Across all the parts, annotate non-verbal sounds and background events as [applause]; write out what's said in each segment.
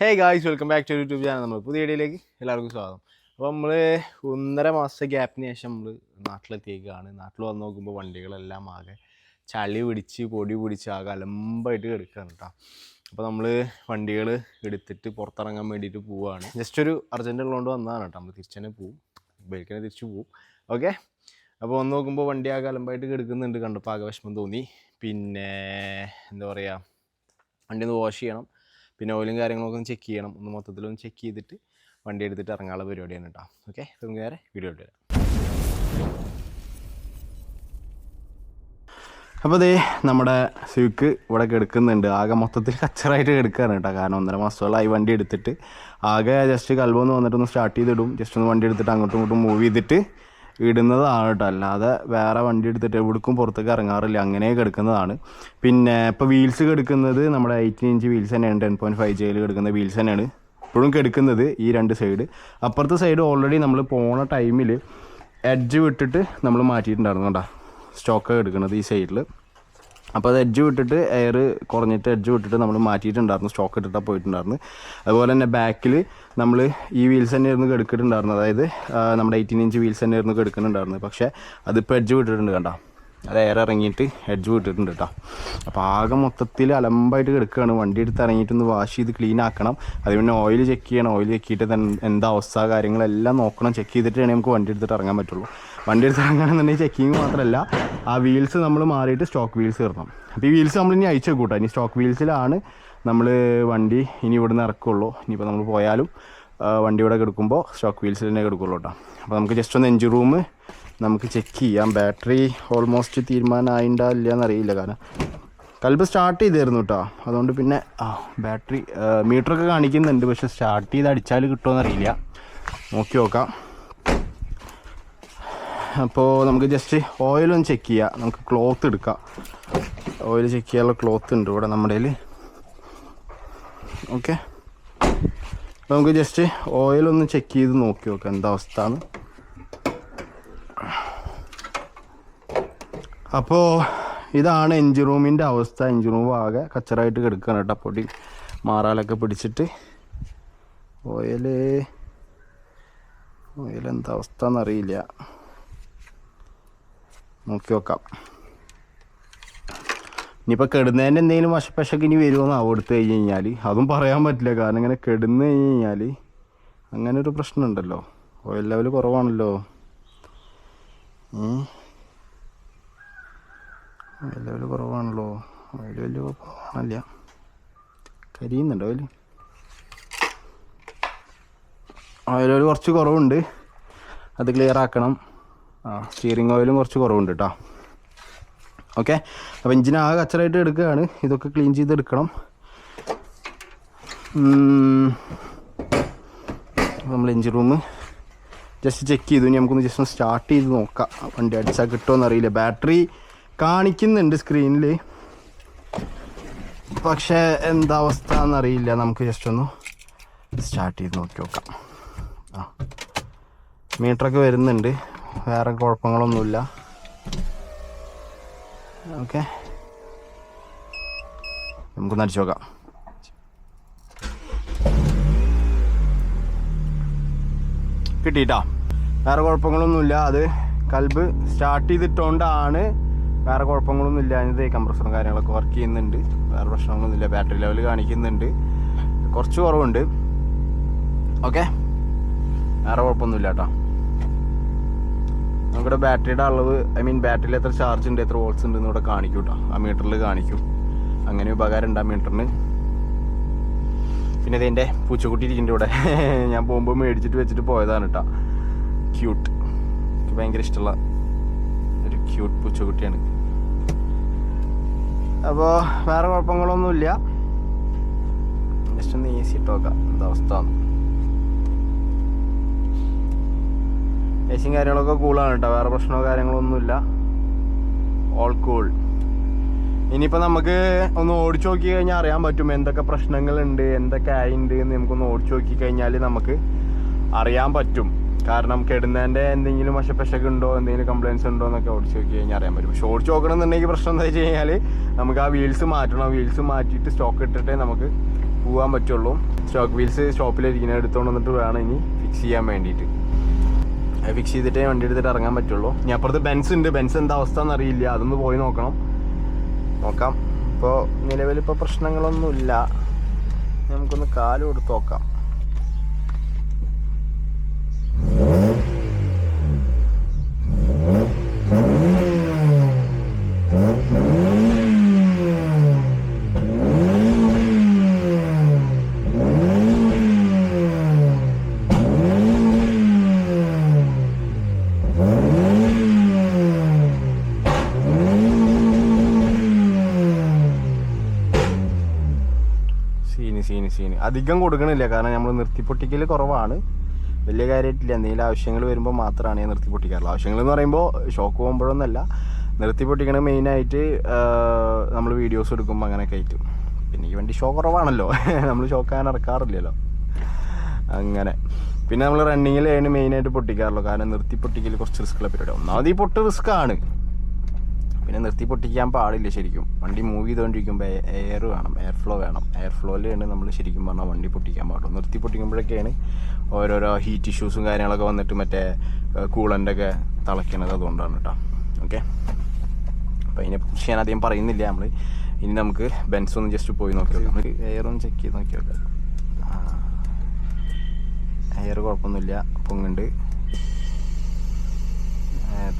Hey guys welcome back to YouTube channel നമ്മൾ പുതിയ ഇടയിലേക്ക് എല്ലാവർക്കും സ്വാഗതം. അപ്പോൾ നമ്മൾ ഒന്നര മാസത്തെ ഗ്യാപ്പിന് ശേഷം നമ്മൾ നാട്ടിലെത്തിയേക്കാണ് നാട്ടിൽ വന്ന് നോക്കുമ്പോൾ വണ്ടികളെല്ലാം ആകെ ചളി പിടിച്ച് പൊടി പിടിച്ച് ആകെ അലമ്പായിട്ട് കിടക്കുകയാണ് കേട്ടോ. അപ്പോൾ നമ്മൾ വണ്ടികൾ എടുത്തിട്ട് പുറത്തിറങ്ങാൻ വേണ്ടിയിട്ട് പോവുകയാണ്. ജസ്റ്റ് ഒരു അർജന്റ് ഉള്ളതുകൊണ്ട് വന്നതാണ് കേട്ടോ. നമ്മൾ തിരിച്ചു തന്നെ പോവും. ബൈക്കിനെ തിരിച്ചു പോവും. ഓക്കെ അപ്പോൾ വന്ന് നോക്കുമ്പോൾ വണ്ടി ആകെ അലമ്പായിട്ട് കിടക്കുന്നുണ്ട് കണ്ടപ്പോൾ ആകെ വിഷമം തോന്നി. പിന്നെ എന്താ പറയുക വണ്ടി ഒന്ന് വാഷ് ചെയ്യണം. പിന്നെ ഓയിലും കാര്യങ്ങളൊക്കെ ഒന്ന് ചെക്ക് ചെയ്യണം. ഒന്ന് മൊത്തത്തിലൊന്ന് ചെക്ക് ചെയ്തിട്ട് വണ്ടി എടുത്തിട്ട് ഇറങ്ങാനുള്ള പരിപാടിയാണ് കേട്ടോ ഓക്കെ നമുക്ക് നേരെ വീഡിയോ ഇട്ട് തരാം അപ്പോൾ അതേ നമ്മുടെ സ്വിക്ക് ഇവിടെ കിടക്കുന്നുണ്ട് ആകെ മൊത്തത്തിൽ കച്ചറായിട്ട് കിടക്കുകയാണ് കേട്ടോ കാരണം ഒന്നര മാസത്തോളമായി വണ്ടി എടുത്തിട്ട്. ആകെ ജസ്റ്റ് കൽവൊന്ന് വന്നിട്ടൊന്ന് സ്റ്റാർട്ട് ചെയ്തിടും. ജസ്റ്റ് ഒന്ന് വണ്ടി എടുത്തിട്ട് അങ്ങോട്ടും ഇങ്ങോട്ടും മൂവ് ചെയ്തിട്ട് ഇടുന്നതാണ് കേട്ടോ. അല്ലാതെ വേറെ വണ്ടി എടുത്തിട്ട് എവിടേക്കും പുറത്തേക്ക് ഇറങ്ങാറില്ല. അങ്ങനെ കിടക്കുന്നതാണ്. പിന്നെ ഇപ്പോൾ വീൽസ് കിടക്കുന്നത് നമ്മുടെ എയ്റ്റീൻ ഇഞ്ച് വീൽസ് തന്നെയാണ്. ടെൻ പോയിന്റ് ഫൈവ് ജയിൽ കിടക്കുന്ന വീൽസ് തന്നെയാണ്. ഇപ്പോഴും കിടക്കുന്നത് ഈ രണ്ട് സൈഡ് അപ്പുറത്തെ സൈഡ് ഓൾറെഡി നമ്മൾ പോണ ടൈമിൽ എഡ്ജ് വിട്ടിട്ട് നമ്മൾ മാറ്റിയിട്ടുണ്ടായിരുന്നു കേട്ടോ സ്റ്റോക്ക് എടുക്കുന്നത് ഈ സൈഡിൽ അപ്പോൾ അത് എഡ്ജ് വിട്ടിട്ട് എയർ കുറഞ്ഞിട്ട് എഡ്ജ് വിട്ടിട്ട് നമ്മൾ മാറ്റിയിട്ടുണ്ടായിരുന്നു സ്റ്റോക്ക് ഇട്ടിട്ടാണ് പോയിട്ടുണ്ടായിരുന്നു അതുപോലെ തന്നെ ബാക്കിൽ നമ്മൾ ഈ വീൽസ് തന്നെ ഇരുന്ന് കെടുക്കിട്ടുണ്ടായിരുന്നു അതായത് നമ്മുടെ എയ്റ്റീൻ ഇഞ്ച് വീൽസ് തന്നെ ഇരുന്ന് കെടുക്കുന്നുണ്ടായിരുന്നു പക്ഷേ അതിപ്പോൾ എഡ്ജ് വിട്ടിട്ടുണ്ട് കണ്ടോ. അത് എയർ ഇറങ്ങിയിട്ട് എഡ്ജ് വിട്ടിട്ടുണ്ട് കേട്ടോ. അപ്പോൾ ആകെ മൊത്തത്തിൽ അലമ്പായിട്ട് കിടക്കുകയാണ് വണ്ടി എടുത്ത് ഇറങ്ങിയിട്ട് ഒന്ന് വാഷ് ചെയ്ത് ക്ലീൻ ആക്കണം. അത് പിന്നെ ഓയിൽ ചെക്ക് ചെയ്യണം. ഓയിൽ ചെക്ക് ചെയ്തിട്ട് എന്താ അവസ്ഥ കാര്യങ്ങളെല്ലാം നോക്കണം. ചെക്ക് ചെയ്തിട്ടാണ് നമുക്ക് വണ്ടി എടുത്തിട്ട് ഇറങ്ങാൻ പറ്റുള്ളൂ. വണ്ടി എടുത്ത് ഇറങ്ങണമെന്നുണ്ടെങ്കിൽ ചെക്കിങ് മാത്രമല്ല ആ വീൽസ് നമ്മൾ മാറിയിട്ട് സ്റ്റോക്ക് വീൽസ് ഇടണം അപ്പോൾ ഈ വീൽസ് നമ്മൾ ഇനി അയച്ചു കൂട്ടാം ഇനി സ്റ്റോക്ക് വീൽസിലാണ് നമ്മൾ വണ്ടി ഇനി ഇവിടുന്ന് ഇറക്കുള്ളൂ. ഇനിയിപ്പോൾ നമ്മൾ പോയാലും വണ്ടി ഇവിടെ കിടക്കുമ്പോൾ സ്റ്റോക്ക് വീൽസിൽ തന്നെ കിടക്കുള്ളൂ കേട്ടോ. അപ്പോൾ നമുക്ക് ജസ്റ്റ് ഒന്ന് എഞ്ചിൻ റൂം നമുക്ക് ചെക്ക് ചെയ്യാം. ബാറ്ററി ഓൾമോസ്റ്റ് തീരുമാനമായിണ്ടാ ഇല്ല എന്നറിയില്ല കാരണം കൽബ് സ്റ്റാർട്ട് ചെയ്തായിരുന്നു കേട്ടോ. അതുകൊണ്ട് പിന്നെ ആ ബാറ്ററി മീറ്ററൊക്കെ കാണിക്കുന്നുണ്ട്. പക്ഷെ സ്റ്റാർട്ട് ചെയ്ത് അടിച്ചാൽ കിട്ടുമോ എന്നറിയില്ല നോക്കി നോക്കാം. അപ്പോൾ നമുക്ക് ജസ്റ്റ് ഓയിലൊന്ന് ചെക്ക് ചെയ്യാം. നമുക്ക് ക്ലോത്ത് എടുക്കാം. ഓയിൽ ചെക്ക് ചെയ്യാനുള്ള ക്ലോത്ത് ഉണ്ട് ഇവിടെ നമ്മുടെ ഓക്കെ അപ്പോൾ നമുക്ക് ജസ്റ്റ് ഓയിലൊന്ന് ചെക്ക് ചെയ്ത് നോക്കി നോക്കാം എന്താ അവസ്ഥ എന്ന് അപ്പോൾ ഇതാണ് എഞ്ചിൻ റൂമിന്റെ അവസ്ഥ. എഞ്ചിൻ റൂം ആകെ കച്ചറായിട്ട് കിടക്കുകയാണ് കേട്ടോ. പൊടി മാറാലൊക്കെ പിടിച്ചിട്ട്. ഓയിൽ എന്താ അവസ്ഥ എന്നറിയില്ല നോക്കി നോക്കാം ഇനിയിപ്പോൾ കെടുന്നതിന്റെ എന്തെങ്കിലും വശപ്പശക്ക് ഇനി വരുമോന്നാവും എടുത്തു കഴിഞ്ഞ് കഴിഞ്ഞാൽ അതും പറയാൻ പറ്റില്ല. കാരണം ഇങ്ങനെ കെടുന്ന് കഴിഞ്ഞ് കഴിഞ്ഞാൽ അങ്ങനെ ഒരു പ്രശ്നമുണ്ടല്ലോ. ഓയിൽ ലെവൽ കുറവാണല്ലോ. ഓയിൽ ലെവൽ കുറവാണല്ലോ. ഓയിൽ വലിയ കുറവാണല്ല. കരിയുന്നുണ്ടോ ഓയിൽ ഓയിൽ ലെവൽ കുറച്ച് കുറവുണ്ട്. അത് ക്ലിയർ ആക്കണം. ആ സ്റ്റിയറിംഗ് ഓയിലും കുറച്ച് കുറവുണ്ട് കേട്ടോ ഓക്കെ അപ്പോൾ എഞ്ചിൻ ആകെ കച്ചറായിട്ട് എടുക്കുകയാണ്. ഇതൊക്കെ ക്ലീൻ ചെയ്തെടുക്കണം. നമ്മൾ എഞ്ചിൻ റൂം ജസ്റ്റ് ചെക്ക് ചെയ്തു. ഇനി നമുക്കൊന്ന് ജസ്റ്റ് ഒന്ന് സ്റ്റാർട്ട് ചെയ്ത് നോക്കാം. വണ്ടി അടിച്ചാൽ കിട്ടുമോ അറിയില്ല ബാറ്ററി കാണിക്കുന്നുണ്ട് സ്ക്രീനിൽ പക്ഷേ എന്താ അവസ്ഥ എന്നറിയില്ല നമുക്ക് ജസ്റ്റ് ഒന്ന് സ്റ്റാർട്ട് ചെയ്ത് നോക്കി നോക്കാം. ആ. മീറ്ററൊക്കെ വരുന്നുണ്ട്. വേറെ കുഴപ്പങ്ങളൊന്നുമില്ല. ഓക്കെ നമുക്കൊന്ന് അടിച്ചു നോക്കാം. കിട്ടിയിട്ടാ. വേറെ കുഴപ്പങ്ങളൊന്നുമില്ല. അത് കൽബ് സ്റ്റാർട്ട് ചെയ്തിട്ടുകൊണ്ടാണ് വേറെ കുഴപ്പങ്ങളൊന്നും ഇല്ല അതിന്റെ കംപ്രസറും കാര്യങ്ങളൊക്കെ വർക്ക് ചെയ്യുന്നുണ്ട്. വേറെ പ്രശ്നങ്ങളൊന്നുമില്ല. ബാറ്ററി ലെവൽ കാണിക്കുന്നുണ്ട്. കുറച്ച് കുറവുണ്ട്. ഓക്കെ വേറെ കുഴപ്പമൊന്നുമില്ല കേട്ടോ നമ്മുടെ ബാറ്ററിയുടെ അളവ് ഐ മീൻ ബാറ്ററിയിൽ എത്ര ചാർജ് ഉണ്ട് എത്ര വോൾട്ട്സ് ഉണ്ട് ഇവിടെ കാണിക്കും കേട്ടോ ആ മീറ്ററിൽ കാണിക്കും. അങ്ങനെ ഉപകാരം ഉണ്ട് ആ മീറ്ററിന് പിന്നെ ഇതിന്റെ പൂച്ചക്കുട്ടി ഇരിക്കുന്നുണ്ട് ഇവിടെ. [laughs] ഞാൻ പോകുമ്പോൾ മേടിച്ചിട്ട് വെച്ചിട്ട് പോയതാണ് കേട്ടോ ക്യൂട്ട് എനിക്ക് ഭയങ്കര ഇഷ്ടമുള്ള ഒരു ക്യൂട്ട് പൂച്ചക്കുട്ടിയാണ്. അപ്പോൾ വേറെ കുഴപ്പങ്ങളൊന്നുമില്ല. ജസ്റ്റ് ഒന്ന് എ സി ഇട്ട് നോക്കാം. എന്താ അവസ്ഥ? എ സിയും കാര്യങ്ങളൊക്കെ കൂളാണ് കേട്ടോ വേറെ പ്രശ്നമോ കാര്യങ്ങളൊന്നുമില്ല ഓൾ കൂൾ ഇനിയിപ്പോൾ നമുക്ക് ഒന്ന് ഓടിച്ചു നോക്കി കഴിഞ്ഞാൽ അറിയാൻ പറ്റും എന്തൊക്കെ പ്രശ്നങ്ങളുണ്ട് എന്തൊക്കെ ആയിണ്ട് എന്ന് നമുക്കൊന്ന് ഓടിച്ചു നോക്കി കഴിഞ്ഞാൽ നമുക്ക് അറിയാൻ പറ്റും. കാരണം കെടുന്നതിന്റെ എന്തെങ്കിലും വശപ്പശക്ക് ഉണ്ടോ എന്തെങ്കിലും കംപ്ലയിൻസ് ഉണ്ടോ എന്നൊക്കെ ഓടിച്ചു നോക്കി കഴിഞ്ഞാൽ അറിയാൻ പറ്റും. പക്ഷെ ഓടിച്ചു നോക്കണം എന്നുണ്ടെങ്കിൽ പ്രശ്നം എന്താ വെച്ച് കഴിഞ്ഞാൽ നമുക്ക് ആ വീൽസ് മാറ്റണം. വീൽസ് മാറ്റിയിട്ട് സ്റ്റോക്ക് ഇട്ടിട്ടേ നമുക്ക് പോകാൻ പറ്റുള്ളൂ. സ്റ്റോക്ക് വീൽസ് ഷോപ്പിലിരിക്കുന്ന എടുത്തുകൊണ്ട് വന്നിട്ട് വേണം ഇനി ഫിക്സ് ചെയ്യാൻ വേണ്ടിയിട്ട്. ഫിക്സ് ചെയ്തിട്ടേ വണ്ടി എടുത്തിട്ട് ഇറങ്ങാൻ പറ്റുള്ളൂ. ഇനി അപ്പുറത്ത് ബെൻസ് ഉണ്ട്. ബെൻസ് എന്താ അവസ്ഥ എന്നറിയില്ല. അതൊന്ന് പോയി നോക്കണം. നോക്കാം. ഇപ്പോൾ നിലവിൽ ഇപ്പോൾ പ്രശ്നങ്ങളൊന്നുമില്ല നമുക്കൊന്ന് കാൽ കൊടുത്ത് നോക്കാം സീന് അധികം കൊടുക്കണില്ല. കാരണം നമ്മൾ നിർത്തിപ്പൊട്ടിക്കൽ കുറവാണ്. വലിയ കാര്യമായിട്ടില്ല എന്തെങ്കിലും ആവശ്യങ്ങൾ വരുമ്പോൾ മാത്രമാണ് ഞാൻ നിർത്തി പൊട്ടിക്കാറുള്ളത് ആവശ്യങ്ങൾ എന്ന് പറയുമ്പോൾ ഷോക്ക് പോകുമ്പോഴൊന്നല്ല നിർത്തി പൊട്ടിക്കണ മെയിനായിട്ട് നമ്മൾ വീഡിയോസ് എടുക്കുമ്പോൾ അങ്ങനെയൊക്കെ ആയിട്ട് പിന്നെ ഈ വണ്ടി ഷോക്ക് കുറവാണല്ലോ. [laughs] നമ്മൾ ഷോക്ക് ഷോക്കാൻ ഇറക്കാറില്ലല്ലോ അങ്ങനെ. പിന്നെ നമ്മൾ റണ്ണിങ്ങിലാണ് മെയിനായിട്ട് പൊട്ടിക്കാറുള്ളൂ. കാരണം നിർത്തി പൊട്ടിക്കൽ കുറച്ച് റിസ്ക്കുള്ള പരിപാടി ഒന്നാമത് ഈ പൊട്ട് റിസ്ക്കാണ് പിന്നെ നിർത്തി പൊട്ടിക്കാൻ പാടില്ല ശരിക്കും. വണ്ടി മൂവ് ചെയ്തുകൊണ്ടിരിക്കുമ്പോൾ എയർ വേണം എയർ ഫ്ലോ വേണം. എയർ ഫ്ലോയിലാണ് നമ്മൾ ശരിക്കും പറഞ്ഞാൽ വണ്ടി പൊട്ടിക്കാൻ പാടുള്ളൂ. നിർത്തി പൊട്ടിക്കുമ്പോഴൊക്കെയാണ് ഓരോരോ ഹീറ്റ് ഇഷ്യൂസും കാര്യങ്ങളൊക്കെ വന്നിട്ട് മറ്റേ കൂളന്റൊക്കെ തിളയ്ക്കണത് അതുകൊണ്ടാണ് കേട്ടോ ഓക്കെ അപ്പോൾ അതിനെ കുറിച്ച് ഞാൻ അധികം പറയുന്നില്ല നമ്മൾ ഇനി നമുക്ക് ബെൻസ് ഒന്ന് ജസ്റ്റ് പോയി നോക്കി നോക്കാം. നമുക്ക് എയർ ഒന്ന് ചെക്ക് ചെയ്ത് നോക്കി നോക്കാം. എയർ കുഴപ്പമൊന്നുമില്ല. പൊങ്ങുണ്ട്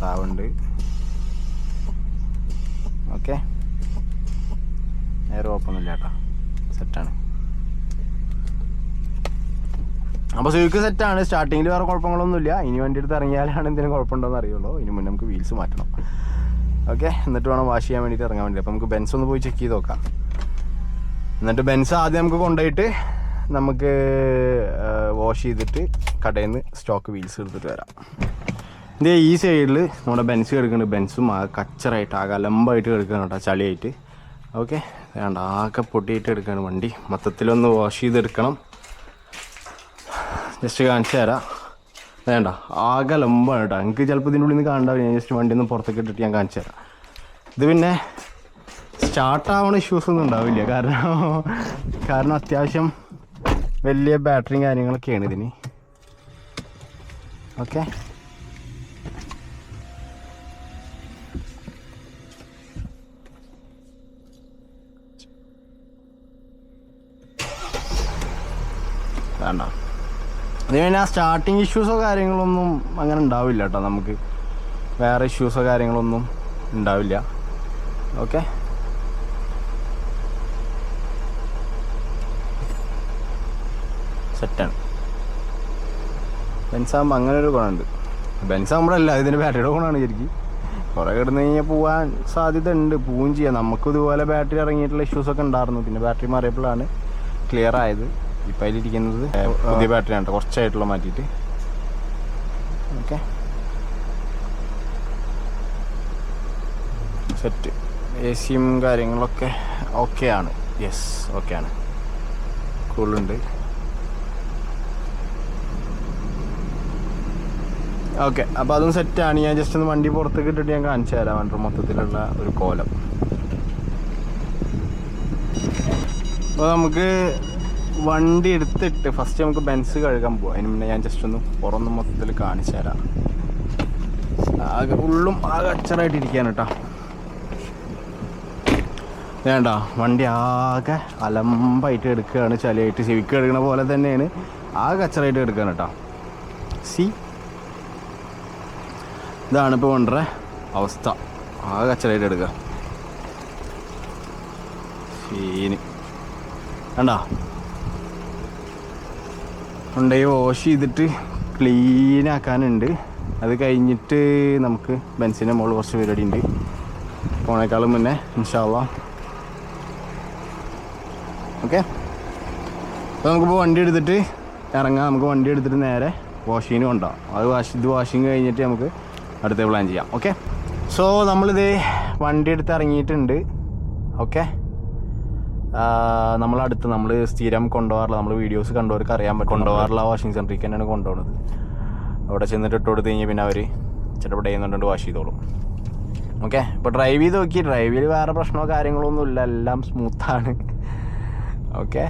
താവുണ്ട് ഓക്കെ. എയർ കുഴപ്പമൊന്നുമില്ല കേട്ടോ സെറ്റാണ്. അപ്പോൾ സ്വിക്ക് സെറ്റാണ്. സ്റ്റാർട്ടിങ്ങിൽ വേറെ കുഴപ്പങ്ങളൊന്നുമില്ല. ഇനി വണ്ടി എടുത്ത് ഇറങ്ങിയാലാണ് എന്തെങ്കിലും കുഴപ്പമുണ്ടോയെന്ന് അറിയുള്ളൂ. ഇനി മുന്നേ നമുക്ക് വീൽസ് മാറ്റണം. ഓക്കെ എന്നിട്ട് വേണം വാഷ് ചെയ്യാൻ വേണ്ടിയിട്ട് ഇറങ്ങാൻ വേണ്ടി അപ്പോൾ നമുക്ക് ബെൻസ് ഒന്ന് പോയി ചെക്ക് ചെയ്ത് നോക്കാം. എന്നിട്ട് ബെൻസ് ആദ്യം നമുക്ക് കൊണ്ടുപോയിട്ട് നമുക്ക് വാഷ് ചെയ്തിട്ട് കടയിൽ നിന്ന് സ്റ്റോക്ക് വീൽസ് എടുത്തിട്ട് വരാം. ഇത് ഈ സൈഡിൽ നമ്മുടെ ബെൻസ് കിടക്കുന്നുണ്ട് ബെൻസും ആ കച്ചറായിട്ട് ആകെ അലമ്പായിട്ട് കിടക്കുകയാണ് കേട്ടോ ചളിയായിട്ട്. ഓക്കെ? വേണ്ട ആകെ പൊട്ടിയിട്ട് എടുക്കുകയാണ് വണ്ടി. മൊത്തത്തിലൊന്ന് വാഷ് ചെയ്തെടുക്കണം. ജസ്റ്റ് കാണിച്ചു തരാം. വേണ്ട ആകെ ലംബാണ് കേട്ടോ എനിക്ക് ചിലപ്പോൾ ഇതിന്റെ ഉള്ളിൽ നിന്ന് കാണണ്ടാവില്ല ഞാൻ ജസ്റ്റ് വണ്ടി ഒന്ന് പുറത്തേക്ക് ഇട്ടിട്ട് ഞാൻ കാണിച്ചു തരാം. ഇത് പിന്നെ സ്റ്റാർട്ടാവണ ഇഷ്യൂസ് ഒന്നും ഉണ്ടാവില്ല. കാരണം കാരണം അത്യാവശ്യം വലിയ ബാറ്ററിയും കാര്യങ്ങളൊക്കെയാണ് ഇതിന്. ഓക്കെ? വേണ്ട. അത് കഴിഞ്ഞാൽ ആ സ്റ്റാർട്ടിങ് ഇഷ്യൂസോ കാര്യങ്ങളൊന്നും അങ്ങനെ ഉണ്ടാവില്ല കേട്ടോ നമുക്ക് വേറെ ഇഷ്യൂസോ കാര്യങ്ങളൊന്നും ഉണ്ടാവില്ല. ഓക്കെ സെറ്റാണ് ബെൻസാകുമ്പോൾ അങ്ങനെ ഒരു ഗുണമുണ്ട്. ബെൻസാകുമ്പോൾ അല്ല ഇതിന്റെ ബാറ്ററിയുടെ ഗുണമാണ് ശരിക്കും. കുറേ കിടന്നു കഴിഞ്ഞാൽ പോകാൻ സാധ്യത ഉണ്ട് പോവും ചെയ്യാം. നമുക്കും ഇതുപോലെ ബാറ്ററി ഇറങ്ങിയിട്ടുള്ള ഇഷ്യൂസൊക്കെ ഉണ്ടായിരുന്നു. പിന്നെ ബാറ്ററി മാറിയപ്പോഴാണ് ക്ലിയർ ആയത്. ഇപ്പം അതിലിരിക്കുന്നത് പുതിയ ബാറ്ററി ആണ് കുറച്ചായിട്ടുള്ള മാറ്റിയിട്ട്. ഓക്കെ. സെറ്റ് എ സിയും കാര്യങ്ങളൊക്കെ ഓക്കെ ആണ്. യെസ് ഓക്കെ ആണ്. കൂളുണ്ട് ഓക്കെ അപ്പോൾ അതും സെറ്റാണ് ഞാൻ ജസ്റ്റ് ഒന്ന് വണ്ടി പുറത്തേക്ക് ഇട്ടിട്ട് ഞാൻ കാണിച്ചു തരാം. വണ്ടി മൊത്തത്തിലുള്ള ഒരു കോലം. അപ്പോൾ നമുക്ക് വണ്ടി എടുത്തിട്ട് ഫസ്റ്റ് നമുക്ക് ബെൻസ് കഴുകാൻ പോവാം. അതിന് മുന്നേ ഞാൻ ജസ്റ്റ് ഒന്ന് പുറന്ന് മൊത്തത്തിൽ കാണിച്ചു തരാം. ആകെ ഉള്ളും ആകെ അച്ചറായിട്ട് ഇരിക്കാൻ കേട്ടോ. വേണ്ട വണ്ടി ആകെ അലമ്പായിട്ട് എടുക്കുകയാണ് ചളിയായിട്ട് ചെവിക്ക് എടുക്കണ പോലെ തന്നെയാണ്. ആകെ അച്ചറായിട്ട് എടുക്കുകയാണ് കേട്ടോ. സി ഇതാണ് ഇപ്പോൾ വണ്ടറെ അവസ്ഥ. ആകെ അച്ചറായിട്ട് എടുക്കുക. സീന് കണ്ടാ കൊണ്ടുപോയി വാഷ് ചെയ്തിട്ട് ക്ലീൻ ആക്കാനുണ്ട്. അത് കഴിഞ്ഞിട്ട് നമുക്ക് ബെൻസിന്റെ മുകളിൽ കുറച്ച് പരിപാടി ഉണ്ട് പോണേക്കാളും മുന്നേ ഇൻഷാല്ല ഓക്കെ? അപ്പോൾ നമുക്കിപ്പോൾ വണ്ടി എടുത്തിട്ട് ഇറങ്ങാം. നമുക്ക് വണ്ടി എടുത്തിട്ട് നേരെ വാഷിങ്ങിന് കൊണ്ടുപോകാം അത് വാഷ് ഇത് വാഷിങ് കഴിഞ്ഞിട്ട് നമുക്ക് അടുത്ത പ്ലാൻ ചെയ്യാം. ഓക്കെ? സോ നമ്മളിത് വണ്ടി എടുത്ത് ഇറങ്ങിയിട്ടുണ്ട്. ഓക്കെ? നമ്മളടുത്ത് നമ്മൾ സ്ഥിരം കൊണ്ടുപോകാറില്ല നമ്മൾ വീഡിയോസ് കണ്ടവർക്ക് അറിയാൻ പറ്റും. കൊണ്ടുപോകാറുള്ള വാഷിംഗ് സെന്ററിലേക്ക് തന്നെയാണ് കൊണ്ടുപോകുന്നത് അവിടെ ചെന്നിട്ട് ഇട്ട് കൊടുത്ത് കഴിഞ്ഞാൽ പിന്നെ അവർ ചിലപ്പോൾ ഡേ വാഷ് ചെയ്തോളും. ഓക്കെ ഇപ്പോൾ ഡ്രൈവ് ചെയ്ത് നോക്കി. ഡ്രൈവിൽ വേറെ പ്രശ്നമോ കാര്യങ്ങളോ ഒന്നും ഇല്ല. എല്ലാം സ്മൂത്താണ് ഓക്കെ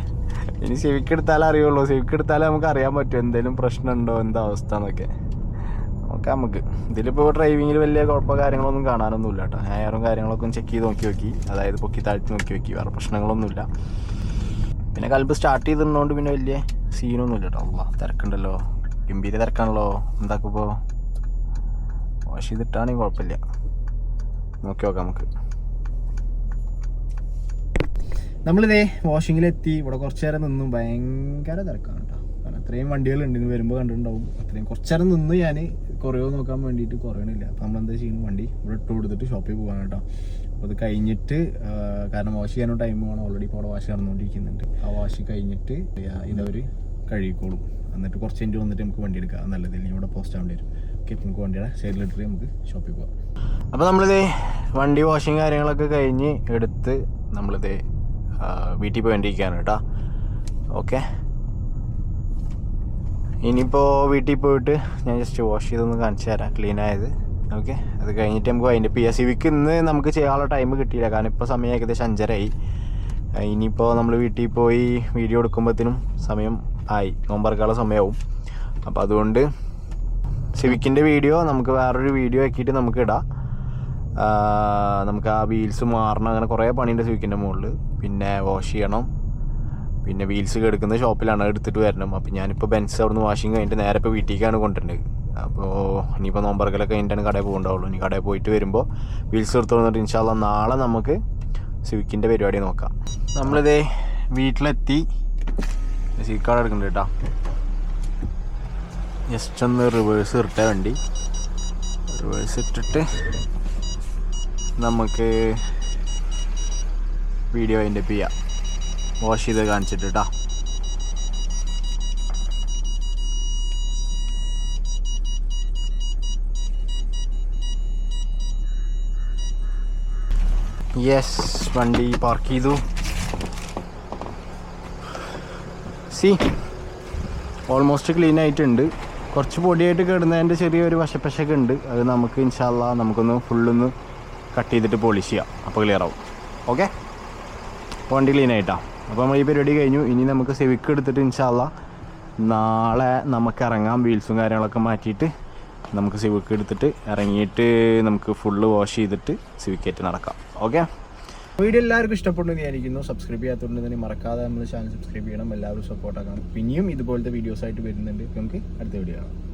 ഇനി സിവിക്ക് എടുത്താലേ അറിയുള്ളൂ. സിവിക്ക് എടുത്താലേ നമുക്ക് അറിയാൻ പറ്റും. എന്തെങ്കിലും പ്രശ്നമുണ്ടോ എന്താ അവസ്ഥ എന്നൊക്കെ. നോക്കാം നമുക്ക്. ഇതിലിപ്പോൾ ഡ്രൈവിങ്ങിൽ വലിയ കുഴപ്പമോ കാര്യങ്ങളൊന്നും കാണാനൊന്നുമില്ല കേട്ടോ. ഹെയറും കാര്യങ്ങളൊക്കെ ചെക്ക് ചെയ്ത് നോക്കി നോക്കി. അതായത് പൊക്കി താഴ്ത്തി നോക്കി നോക്കി. വേറെ പ്രശ്നങ്ങളൊന്നുമില്ല. പിന്നെ കൽബ് സ്റ്റാർട്ട് ചെയ്തിരുന്നതുകൊണ്ട് പിന്നെ വലിയ സീനൊന്നുമില്ല കേട്ടോ. അല്ല തിരക്കുണ്ടല്ലോ. ഗംഭീര തിരക്കാണല്ലോ. എന്താക്കുമ്പോൾ വാഷ് ചെയ്തിട്ടാണെങ്കിൽ കുഴപ്പമില്ല. നോക്കി നോക്കാം നമുക്ക്. നമ്മളിതേ വാഷിങ്ങിലെത്തി ഇവിടെ കുറച്ച് നേരം നിന്നും. ഭയങ്കര തിരക്കാണ് കേട്ടോ. കാരണം അത്രയും വണ്ടികളുണ്ട് വരുമ്പോൾ കണ്ടിട്ടുണ്ടാവും. അത്രയും കുറച്ച് നേരം നിന്ന് ഞാൻ കുറയോ നോക്കാൻ വേണ്ടിയിട്ട് കുറയണില്ല. അപ്പം നമ്മളെന്താ ചെയ്യുന്നു വണ്ടി ഇവിടെ ഇട്ട് കൊടുത്തിട്ട് ഷോപ്പിൽ പോകാൻ കേട്ടോ. അപ്പോൾ അത് കഴിഞ്ഞിട്ട് കാരണം വാഷ് ചെയ്യാനോ ടൈം വേണം. ഓൾറെഡി ഇപ്പോൾ അവിടെ വാഷ് നടന്നുകൊണ്ടിരിക്കുന്നുണ്ട്. ആ വാഷ് കഴിഞ്ഞിട്ട് ഇതവർ കഴുകിക്കോളും. എന്നിട്ട് കുറച്ച് കഴിഞ്ഞ് വന്നിട്ട് നമുക്ക് വണ്ടി എടുക്കാം. നല്ലത്. ഇല്ലെങ്കിൽ ഇവിടെ പോസ്റ്റ് ആവേണ്ടി വരും. ഓക്കെ നമുക്ക് വണ്ടിയുടെ സൈഡിലിട്ടിട്ട് നമുക്ക് ഷോപ്പിൽ പോകാം അപ്പോൾ നമ്മളിത് വണ്ടി വാഷിങ് കാര്യങ്ങളൊക്കെ കഴിഞ്ഞ് എടുത്ത് നമ്മളിത് വീട്ടിൽ വീട്ടിൽ പോയിട്ടിരിക്കുകയാണ് കേട്ടോ. ഓക്കെ ഇനിയിപ്പോൾ വീട്ടിൽ പോയിട്ട് ഞാൻ ജസ്റ്റ് വാഷ് ചെയ്തൊന്ന് കാണിച്ചു തരാം ക്ലീൻ ആയത്. ഓക്കെ അത് കഴിഞ്ഞിട്ട് നമുക്ക് അതിന്റെ പി എസ് സിവിക്ക് ഇന്ന് നമുക്ക് ചെയ്യാനുള്ള ടൈം കിട്ടിയില്ല. കാരണം ഇപ്പോൾ സമയം ഏകദേശം അഞ്ചരയായി. ഇനിയിപ്പോൾ നമ്മൾ വീട്ടിൽ പോയി വീഡിയോ എടുക്കുമ്പോഴത്തേനും സമയം ആയി. നോമ്പറക്കാനുള്ള സമയമാവും അപ്പോൾ അതുകൊണ്ട് സിവിക്കിന്റെ വീഡിയോ നമുക്ക് വേറൊരു വീഡിയോ ആക്കിയിട്ട് നമുക്ക് ഇടാം. നമുക്ക് ആ വീൽസ് മാറണം. അങ്ങനെ കുറേ പണിയുണ്ട് സിവിക്കിന്റെ മുകളിൽ പിന്നെ വാഷ് ചെയ്യണം. പിന്നെ വീൽസ് എടുക്കുന്ന ഷോപ്പിലാണ് എടുത്തിട്ട് വരണം. അപ്പോൾ ഞാനിപ്പോൾ ബെൻസ് അവിടുന്ന് വാഷിങ് കഴിഞ്ഞിട്ട് നേരെ ഇപ്പോൾ വീട്ടിലേക്കാണ് കൊണ്ടുവരുന്നത്. അപ്പോൾ ഇനിയിപ്പോൾ നോമ്പറക്കലൊക്കെ കഴിഞ്ഞിട്ടാണ് കടയിൽ പോകണ്ടാവുള്ളൂ. ഇനി കടയിൽ പോയിട്ട് വരുമ്പോൾ വീൽസ് എടുത്തു വന്നിട്ട് ഇൻഷാല്ല നാളെ നമുക്ക് സിവിക്കിന്റെ പരിപാടി നോക്കാം. നമ്മളിതേ വീട്ടിലെത്തി. സീക്കാട് എടുക്കണ്ട കേട്ടോ. ജസ്റ്റ് ഒന്ന് റിവേഴ്സ് ഇട്ടേ വണ്ടി. റിവേഴ്സ് ഇട്ടിട്ട് നമുക്ക് വീഡിയോ അതിന്റെ ചെയ്യാം. വാഷ് ചെയ്ത് കാണിച്ചിട്ട് കേട്ടോ യെസ് വണ്ടി പാർക്ക് ചെയ്തു. സി ഓൾമോസ്റ്റ് ക്ലീൻ ആയിട്ടുണ്ട്. കുറച്ച് പൊടിയായിട്ട് കിടന്നതിന്റെ ചെറിയൊരു വശപ്പശൊക്കെ ഉണ്ട്. അത് നമുക്ക് ഇൻഷാല്ല നമുക്കൊന്ന് ഫുള്ളൊന്ന് കട്ട് ചെയ്തിട്ട് പോളിഷ് ചെയ്യാം. അപ്പോൾ ക്ലിയർ ആവും. ഓക്കെ വണ്ടി ക്ലീൻ ആയിട്ടാ. അപ്പോൾ നമ്മൾ ഈ പരിപാടി കഴിഞ്ഞു. ഇനി നമുക്ക് സിവിക്ക് എടുത്തിട്ട് ഇൻഷാല്ല നാളെ നമുക്ക് ഇറങ്ങാം. വീൽസും കാര്യങ്ങളൊക്കെ മാറ്റിയിട്ട് നമുക്ക് സിവിക്ക് എടുത്തിട്ട് ഇറങ്ങിയിട്ട് നമുക്ക് ഫുള്ള് വാഷ് ചെയ്തിട്ട് സിവിക്കേറ്റ് നടക്കാം. ഓക്കെ വീഡിയോ എല്ലാവർക്കും ഇഷ്ടപ്പെട്ടു വിചാരിക്കുന്നു. സബ്സ്ക്രൈബ് ചെയ്യാത്തതുകൊണ്ട് തന്നെ മറക്കാതെ നമ്മൾ ചാനൽ സബ്സ്ക്രൈബ് ചെയ്യണം. എല്ലാവരും സപ്പോർട്ട് ആക്കണം. പിന്നെയും ഇതുപോലത്തെ വീഡിയോസായിട്ട് വരുന്നുണ്ട്. നമുക്ക് അടുത്ത വീഡിയോ കാണാം.